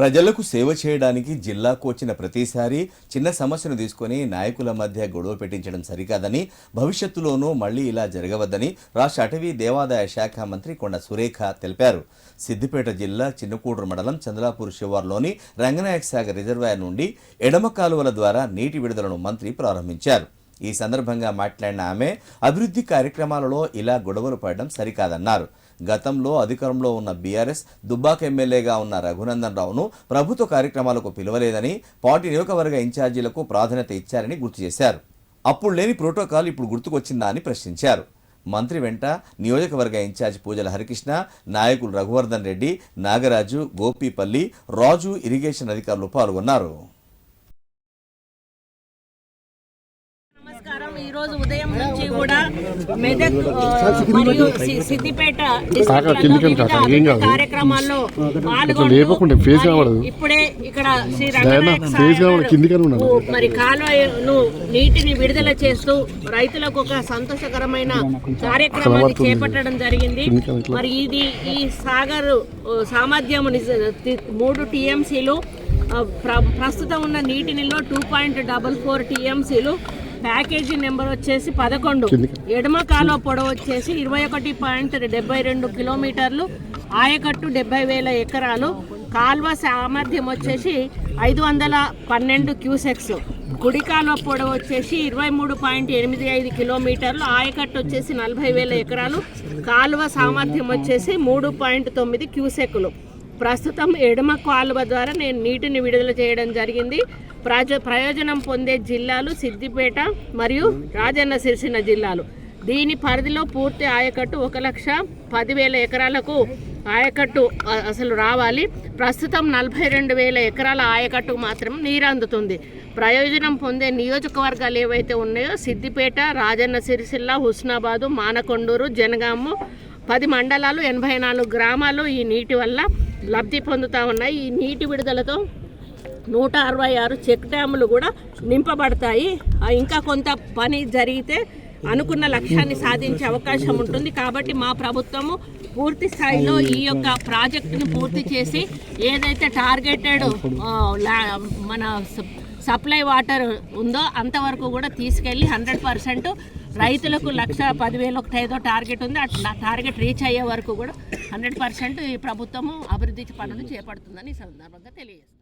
ప్రజలకు సేవ చేయడానికి జిల్లాకు వచ్చిన ప్రతిసారి చిన్న సమస్యను తీసుకొని నాయకుల మధ్య గొడవ పెట్టించడం సరికాదని భవిష్యత్తులోనూ మళ్ళీ ఇలా జరగవద్దని రాష్ట్ర అటవీ దేవాదాయ శాఖ మంత్రి కొండ సురేఖ తెలిపారు. సిద్దిపేట జిల్లా చిన్నకూడూరు మండలం చంద్రాపూర్ శివార్లోని రంగనాయక సాగర్ రిజర్వాయర్ నుండి ఎడమ కాలువల ద్వారా నీటి విడుదలను మంత్రి ప్రారంభించారు. ఈ సందర్భంగా మాట్లాడిన ఆమె అభివృద్ధి కార్యక్రమాలలో ఇలా గొడవలు పడడం సరికాదన్నారు. గతంలో అధికారంలో ఉన్న బీఆర్ఎస్ దుబ్బాక ఎమ్మెల్యేగా ఉన్న రఘునందన్ రావును ప్రభుత్వ కార్యక్రమాలకు పిలవలేదని పార్టీ నియోజకవర్గ ఇన్ఛార్జీలకు ప్రాధాన్యత ఇచ్చారని గుర్తు చేశారు. అప్పుడు లేని ప్రోటోకాల్ ఇప్పుడు గుర్తుకొచ్చిందా అని ప్రశ్నించారు. మంత్రి వెంట నియోజకవర్గ ఇన్ఛార్జ్ పూజల హరికృష్ణ నాయకులు రఘువర్ధన్ రెడ్డి నాగరాజు గోపీపల్లి రాజు ఇరిగేషన్ అధికారులు పాల్గొన్నారు. నమస్కారం ఈ రోజు ఉదయం నుంచి కూడా మెదక్ మరియు సిద్దిపేట. కార్యక్రమాల్లో. ఇప్పుడే ఇక్కడ శ్రీ. మరి కాలువను నీటిని విడుదల చేస్తూ రైతులకు ఒక సంతోషకరమైన కార్యక్రమాన్ని. చేపట్టడం జరిగింది. మరి ఇది ఈ సాగర్ సామర్థ్యం మూడు టీఎంసీలు ప్రస్తుతం ఉన్న నీటి నిల్వ టూ పాయింట్ డబల్ ఫోర్ టీఎంసీలు ప్యాకేజీ నెంబర్ వచ్చేసి పదకొండు. ఎడమ కాలువ పొడవు వచ్చేసి ఇరవై ఒకటి పాయింట్ డెబ్బై రెండు కిలోమీటర్లు. ఆయకట్టు డెబ్బై వేల ఎకరాలు. కాల్వ సామర్థ్యం వచ్చేసి ఐదు వందల పన్నెండు క్యూసెక్స్. కుడి కాలువ పొడవు వచ్చేసి ఇరవై మూడు పాయింట్ ఎనిమిది ఐదు కిలోమీటర్లు. ఆయకట్టు వచ్చేసి నలభై వేల ఎకరాలు. కాలువ సామర్థ్యం వచ్చేసి మూడు పాయింట్ తొమ్మిది క్యూసెక్లు. ప్రస్తుతం ఎడమ కాలువ ద్వారా నేను నీటిని విడుదల చేయడం జరిగింది. ప్రజ ప్రయోజనం పొందే జిల్లాలు సిద్దిపేట మరియు రాజన్న సిరిసిల్ల జిల్లాలు. దీని పరిధిలో పూర్తి ఆయకట్టు ఒక లక్ష పదివేల ఎకరాలకు ఆయకట్టు అసలు రావాలి. ప్రస్తుతం నలభై రెండు వేల ఎకరాల ఆయకట్టు మాత్రం నీరు అందుతుంది ప్రయోజనం పొందే నియోజకవర్గాలు ఏవైతే ఉన్నాయో సిద్దిపేట రాజన్న సిరిసిల్ల హుస్నాబాదు మానకొండూరు జనగాము పది మండలాలు ఎనభై నాలుగు గ్రామాలు ఈ నీటి వల్ల లబ్ధి పొందుతూ ఉన్నాయి. ఈ నీటి విడుదలతో నూట అరవై ఆరు చెక్ డ్యాములు కూడా నింపబడతాయి. ఇంకా కొంత పని జరిగితే అనుకున్న లక్ష్యాన్ని సాధించే అవకాశం ఉంటుంది. కాబట్టి మా ప్రభుత్వము పూర్తి స్థాయిలో ఈ యొక్క ప్రాజెక్టును పూర్తి చేసి ఏదైతే టార్గెటెడ్ మన సప్లై వాటర్ ఉందో అంతవరకు కూడా తీసుకెళ్ళి హండ్రెడ్ పర్సెంట్ రైతులకు లక్ష పదివేలు ఒకటి ఐదో టార్గెట్ ఉంది. అట్లా టార్గెట్ రీచ్ అయ్యే వరకు కూడా హండ్రెడ్ పర్సెంట్ ఈ ప్రభుత్వము అభివృద్ధి పనులు చేపడుతుందని ఈ సందర్భంగా తెలియజేస్తుంది